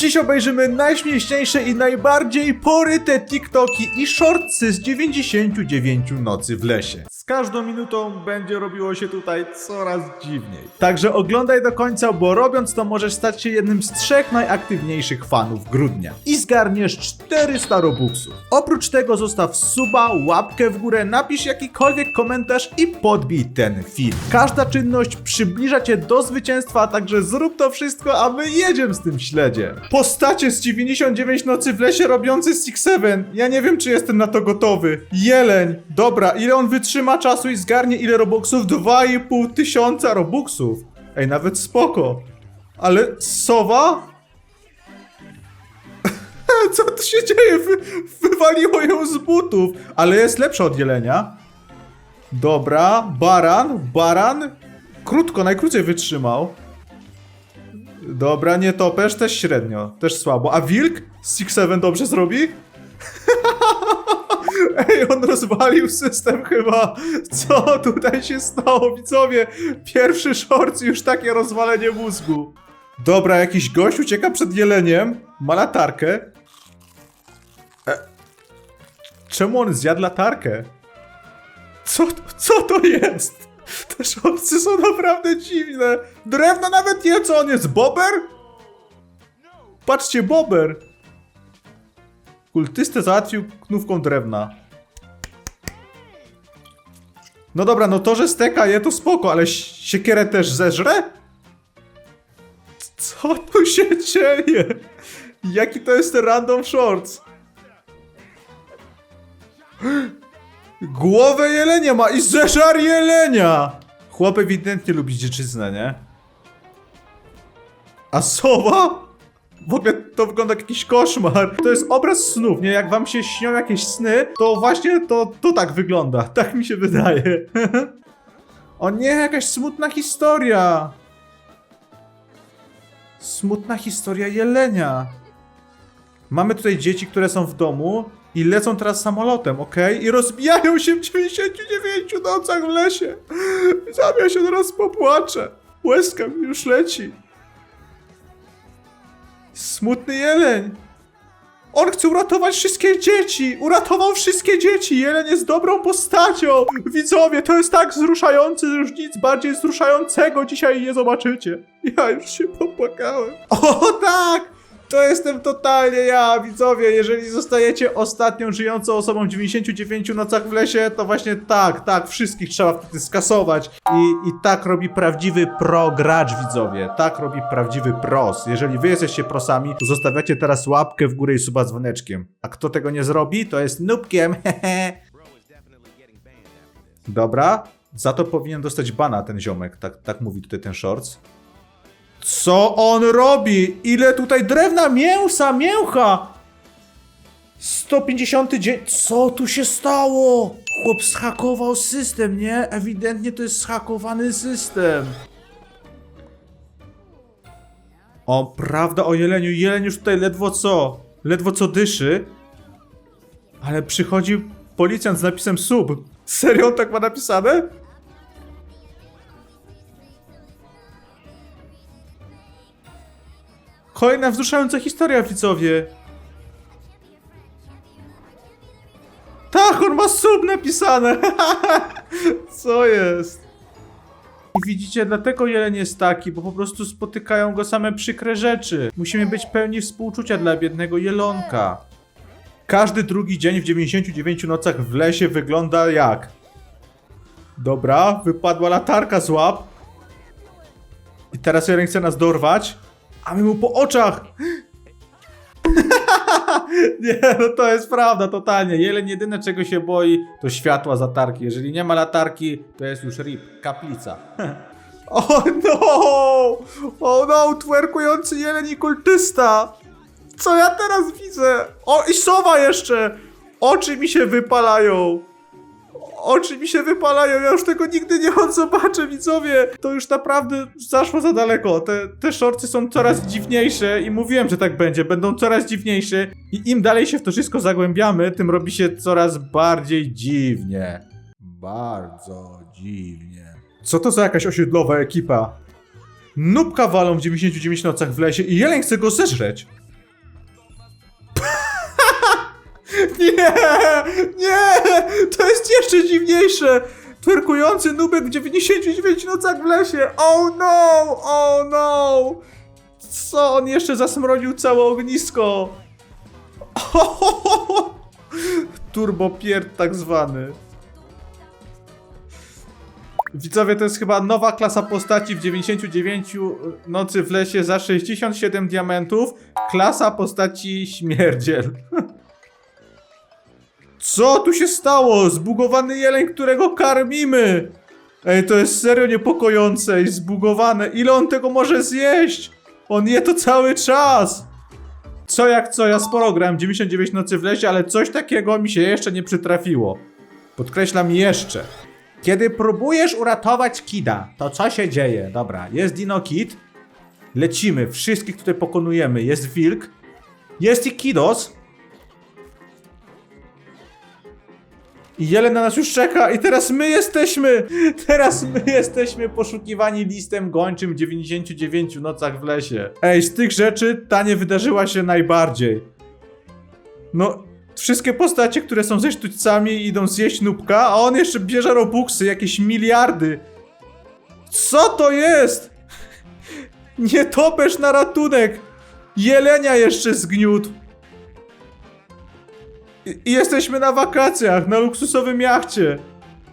Dziś obejrzymy najśmieszniejsze i najbardziej poryte TikToki i shortsy z 99 nocy w lesie. Każdą minutą będzie robiło się tutaj coraz dziwniej. Także oglądaj do końca, bo robiąc to możesz stać się jednym z trzech najaktywniejszych fanów grudnia. I zgarniesz 400 robuxów. Oprócz tego zostaw suba, łapkę w górę, napisz jakikolwiek komentarz i podbij ten film. Każda czynność przybliża cię do zwycięstwa, także zrób to wszystko, a my jedziemy z tym śledzie. Postacie z 99 nocy w lesie robiący Six Seven. Ja nie wiem, czy jestem na to gotowy. Jeleń. Dobra, ile on wytrzyma czasu i zgarnie ile robuxów? 2,5 tysiąca robuxów. Ej, nawet spoko. Ale sowa? Co tu się dzieje? Wy, wywaliło ją z butów. Ale jest lepsza od jelenia. Dobra, baran, baran. Krótko, najkrócej wytrzymał. Dobra, nie topesz, też średnio, też słabo. A wilk? Six Seven dobrze zrobi? Ej, on rozwalił system chyba. Co tutaj się stało, widzowie? Pierwszy short już takie rozwalenie mózgu. Dobra, jakiś gość ucieka przed jeleniem, ma latarkę. E, czemu on zjadł latarkę? Co, co to jest? Te szorcy są naprawdę dziwne. Drewno nawet nie, co on jest, bober? Patrzcie, bober. Kultystę załatwił knówką drewna. No dobra, no to, że steka je, to spoko, ale si- siekierę też zeżre? Co tu się dzieje? Jaki to jest random shorts? Głowę jelenia ma i zeżar jelenia! Chłop ewidentnie lubi dziczyznę, nie? A sowa? W ogóle to wygląda jak jakiś koszmar. To jest obraz snów, nie? Jak wam się śnią jakieś sny, to właśnie to, to tak wygląda. Tak mi się wydaje. o nie, jakaś smutna historia. Smutna historia jelenia. Mamy tutaj dzieci, które są w domu i lecą teraz samolotem, ok? I rozbijają się w 99 nocach w lesie. Ja się teraz popłaczę. Łezka mi już leci. Smutny jeleń. On chce uratować wszystkie dzieci! Uratował wszystkie dzieci! Jeleń jest dobrą postacią! Widzowie, to jest tak wzruszający, że już nic bardziej wzruszającego dzisiaj nie zobaczycie. Ja już się popłakałem. O tak! To jestem totalnie ja, widzowie. Jeżeli zostajecie ostatnią żyjącą osobą w 99 nocach w lesie, to właśnie tak, tak, wszystkich trzeba wtedy skasować. I, I tak robi prawdziwy pro gracz, widzowie. Tak robi prawdziwy pros. Jeżeli wy jesteście prosami, to zostawiacie teraz łapkę w górę i suba dzwoneczkiem. A kto tego nie zrobi, to jest nubkiem. Dobra, za to powinien dostać bana ten ziomek, tak, tak mówi tutaj ten shorts. Co on robi? Ile tutaj drewna, mięsa, mięcha! 150 dzień. Co tu się stało? Chłop zhakował system, nie? Ewidentnie to jest zhakowany system. O, prawda o jeleniu. Jeleń już tutaj ledwo co? Ledwo co dyszy. Ale przychodzi policjant z napisem sub. Serio tak ma napisane? Kolejna wzruszająca historia, widzowie. Tak, on ma sub napisane. Co jest? I widzicie, dlatego jeleń jest taki, bo po prostu spotykają go same przykre rzeczy. Musimy być pełni współczucia dla biednego jelonka. Każdy drugi dzień w 99 nocach w lesie wygląda jak? Dobra, wypadła latarka z łap. I teraz jeleń chce nas dorwać. A my mu po oczach! nie, no to jest prawda, totalnie. Jeleń jedyne czego się boi to światła z latarki. Jeżeli nie ma latarki, to jest już rip, kaplica. o no! O no, twerkujący jeleń i kultysta! Co ja teraz widzę? O, i sowa jeszcze! Oczy mi się wypalają! Oczy mi się wypalają, ja już tego nigdy nie zobaczę, widzowie. To już naprawdę zaszło za daleko. Te, te shorty są coraz dziwniejsze i mówiłem, że tak będzie. Będą coraz dziwniejsze i im dalej się w to wszystko zagłębiamy, tym robi się coraz bardziej dziwnie. Bardzo dziwnie. Co to za jakaś osiedlowa ekipa? Nubka walą w 99 nocach w lesie i jeleń chce go zeżreć. Nie! Nie! To jest jeszcze dziwniejsze! Twerkujący nubek w 99 nocach w lesie! Oh no! Oh no! Co? On jeszcze zasmrodził całe ognisko! Turbopierd tak zwany. Widzowie, to jest chyba nowa klasa postaci w 99 nocy w lesie za 67 diamentów. Klasa postaci śmierdziel. Co tu się stało? Zbugowany jeleń, którego karmimy! Ej, to jest serio niepokojące i zbugowane. Ile on tego może zjeść? On je to cały czas! Co jak co, ja sporo grałem 99 nocy w lesie, ale coś takiego mi się jeszcze nie przytrafiło. Podkreślam jeszcze. Kiedy próbujesz uratować Kida, to co się dzieje? Dobra, jest Dino Kid. Lecimy, wszystkich tutaj pokonujemy. Jest Wilk. Jest i Kidos. I Jelen na nas już czeka i teraz my jesteśmy, teraz my jesteśmy poszukiwani listem gończym w 99 nocach w lesie. Ej, z tych rzeczy ta nie wydarzyła się najbardziej. No, wszystkie postacie, które są ze sztućcami idą zjeść nubka, a on jeszcze bierze robuxy, jakieś miliardy. Co to jest? Nie topesz na ratunek! Jelenia jeszcze zgniótł. I jesteśmy na wakacjach, na luksusowym jachcie.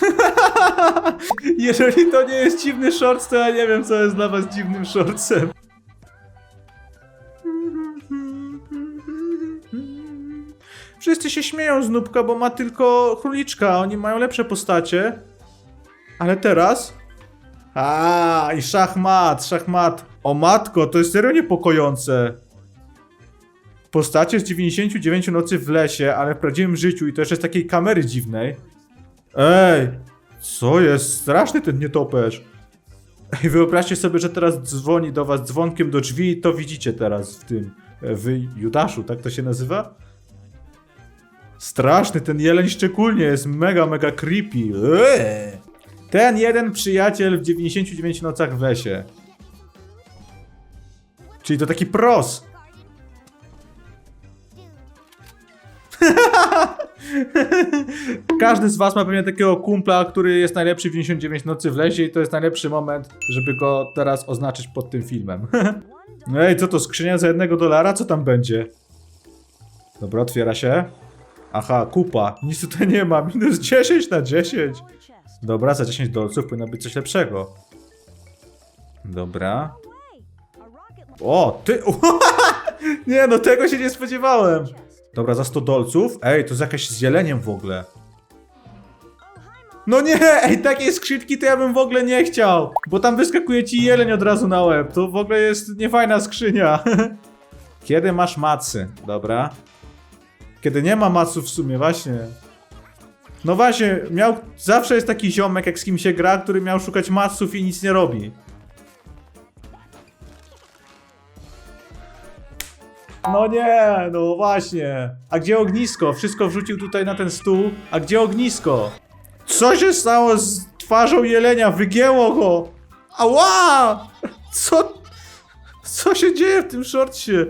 Jeżeli to nie jest dziwny shorts, to ja nie wiem, co jest dla was dziwnym shortsem. Wszyscy się śmieją z Nubka, bo ma tylko króliczka, oni mają lepsze postacie. Ale teraz... A i szachmat, szachmat. O matko, to jest serio niepokojące. Postacie z 99 nocy w lesie, ale w prawdziwym życiu i to jeszcze z takiej kamery dziwnej. Ej, co jest? Straszny ten nietoperz. Ej, wyobraźcie sobie, że teraz dzwoni do was dzwonkiem do drzwi i to widzicie teraz w tym, e, w Judaszu, tak to się nazywa? Straszny, ten jeleń szczególnie jest mega, mega creepy. Eee. Ten jeden przyjaciel w 99 nocach w lesie. Czyli to taki pros. Każdy z was ma pewnie takiego kumpla, który jest najlepszy w 99 nocy w lesie i to jest najlepszy moment, żeby go teraz oznaczyć pod tym filmem. Ej, co to, skrzynia za jednego dolara? Co tam będzie? Dobra, otwiera się. Aha, kupa. Nic tutaj nie ma. Minus 10 na 10. Dobra, za 10 dolców powinno być coś lepszego. Dobra. O, ty... nie no, tego się nie spodziewałem. Dobra, za 100 dolców. Ej, to jest jakaś z w ogóle. No nie, ej, takiej skrzynki to ja bym w ogóle nie chciał. Bo tam wyskakuje ci jeleń od razu na łeb. To w ogóle jest niefajna skrzynia. Kiedy masz macy? Dobra. Kiedy nie ma maców w sumie, właśnie. No właśnie, miał. Zawsze jest taki ziomek, jak z kim się gra, który miał szukać maców i nic nie robi. No nie, no właśnie. A gdzie ognisko? Wszystko wrzucił tutaj na ten stół. A gdzie ognisko? Co się stało z twarzą jelenia? Wygięło go! Ała! Co? Co się dzieje w tym shortsie?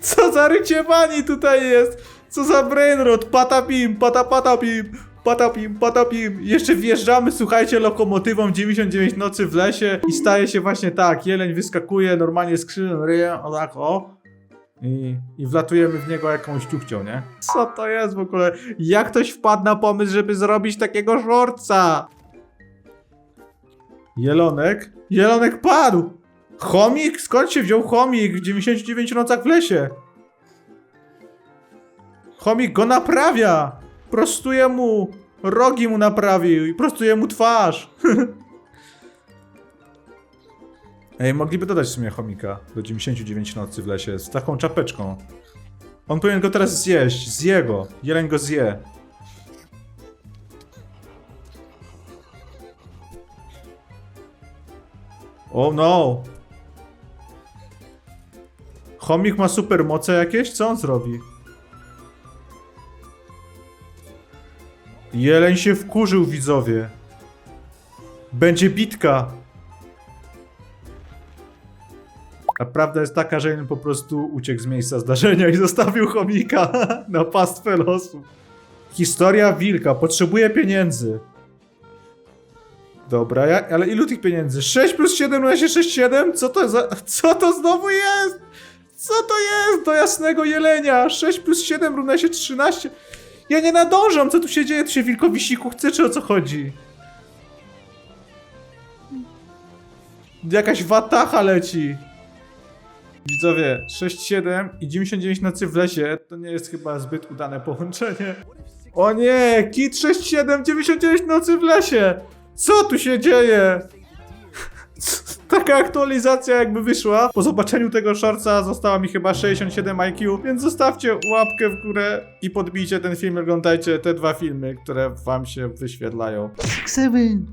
Co za rycie tutaj jest? Co za brainrot? Patapim, patapatapim, patapim, patapim. Jeszcze wjeżdżamy, słuchajcie, lokomotywą 99 nocy w lesie i staje się właśnie tak. Jeleń wyskakuje normalnie skrzynem ryjem, o tak, o. I, I wlatujemy w niego jakąś ciuchcią, nie? Co to jest w ogóle? Jak ktoś wpadł na pomysł, żeby zrobić takiego szorca? Jelonek? Jelonek padł! Chomik? Skąd się wziął chomik w 99 nocach w lesie? Chomik go naprawia! Prostuje mu, rogi mu naprawił i prostuje mu twarz. Ej, mogliby dodać w sumie chomika do 99 nocy w lesie z taką czapeczką. On powinien go teraz zjeść, zje go. Jeleń go zje. Oh no! Chomik ma super moce jakieś? Co on zrobi? Jeleń się wkurzył, widzowie. Będzie bitka. A prawda jest taka, że jeden po prostu uciekł z miejsca zdarzenia i zostawił chomika na pastwę losu. Historia wilka. Potrzebuje pieniędzy. Dobra, ja, ale ilu tych pieniędzy? 6 plus 7 równa się 6, 7? Co to za... Co to znowu jest? Co to jest? Do jasnego jelenia. 6 plus 7 równa się 13. Ja nie nadążam. Co tu się dzieje? Tu się wilkowi siku chce, czy o co chodzi? Jakaś watacha leci. Widzowie, 6-7 i 99 nocy w lesie to nie jest chyba zbyt udane połączenie. O nie! Kit 6-7, 99 nocy w lesie! Co tu się dzieje? Taka aktualizacja jakby wyszła. Po zobaczeniu tego shortsa została mi chyba 67 IQ, więc zostawcie łapkę w górę i podbijcie ten film, oglądajcie te dwa filmy, które wam się wyświetlają. 7